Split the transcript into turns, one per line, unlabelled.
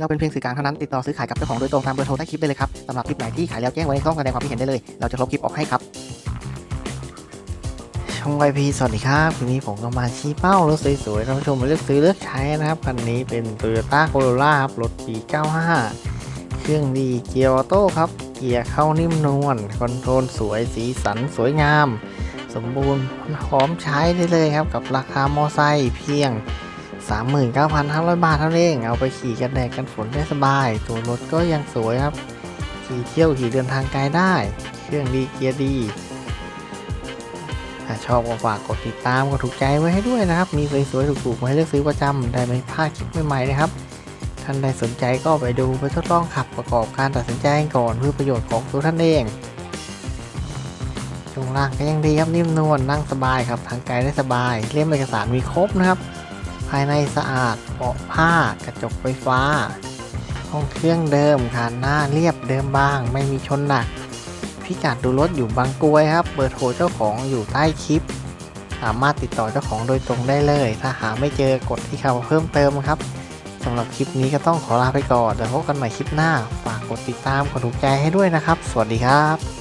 เราเป็นเพียงสื่อกลางเท่านั้นติดต่อซื้อขายกับเจ้าของโดยตรงตามเบอร์โทรใต้คลิปได้เลยครับสำหรับคลิปไหนที่ขายแล้วแจ้งไว้ในช่องแสดงความคิดเห็นได้เลย เราจะลบคลิปออกให้ครับช่องไวพีสวัสดีครับวันนี้ผมก็มาชี้เป้ารถสวยๆท่านผู้ชมมาเลือกซื้อเลือกใช้นะครับคันนี้เป็น Toyota Corolla ครับรถปี 95 เครื่องดีเกียร์ออโต้ครับ เกียร์เข้านิ่มนวลคอนโทรลสวยสีสันสวยงาม สมบูรณ์พร้อมใช้ได้เลยครับ กับราคามอไซค์เพียง 39,500 บาทเท่านั้นเองเอาไปขี่กันแดดกันฝนได้สบาย ตัวรถก็ยังสวยครับ ขี่เที่ยวขี่เดินทางไกลได้ เครื่องดีเกียร์ดีถ้าชอบก็ฝากกดติดตามกดถูกใจไว้ให้ด้วยนะครับ มีสวยๆถูกๆมาให้เลือกซื้อประจำได้ไม่พลาดคลิปใหม่ๆนะครับท่านใดสนใจก็ไปดูไปทดลองขับประกอบการตัดสินใจก่อนเพื่อประโยชน์ของตัวท่านเองช่วงล่างก็ยังดีครับนิ่มนวลนั่งสบายครับทางไกลได้สบายเล่มเอกสารมีครบนะครับ ภายในสะอาดเบาะผ้ากระจกไฟฟ้า ห้องเครื่องเดิมคานหน้าเรียบเดิมบาง ไม่มีชนหนัก พิกัดดูรถอยู่บางกรวยครับ เบอร์โทรเจ้าของอยู่ใต้คลิป สามารถติดต่อเจ้าของโดยตรงได้เลย ถ้าหาไม่เจอกดที่คำเพิ่มเติมครับสำหรับคลิปนี้ก็ต้องขอลาไปก่อนเดี๋ยวพบกันใหม่คลิปหน้า ฝากกดติดตามกดถูกใจให้ด้วยนะครับ สวัสดีครับ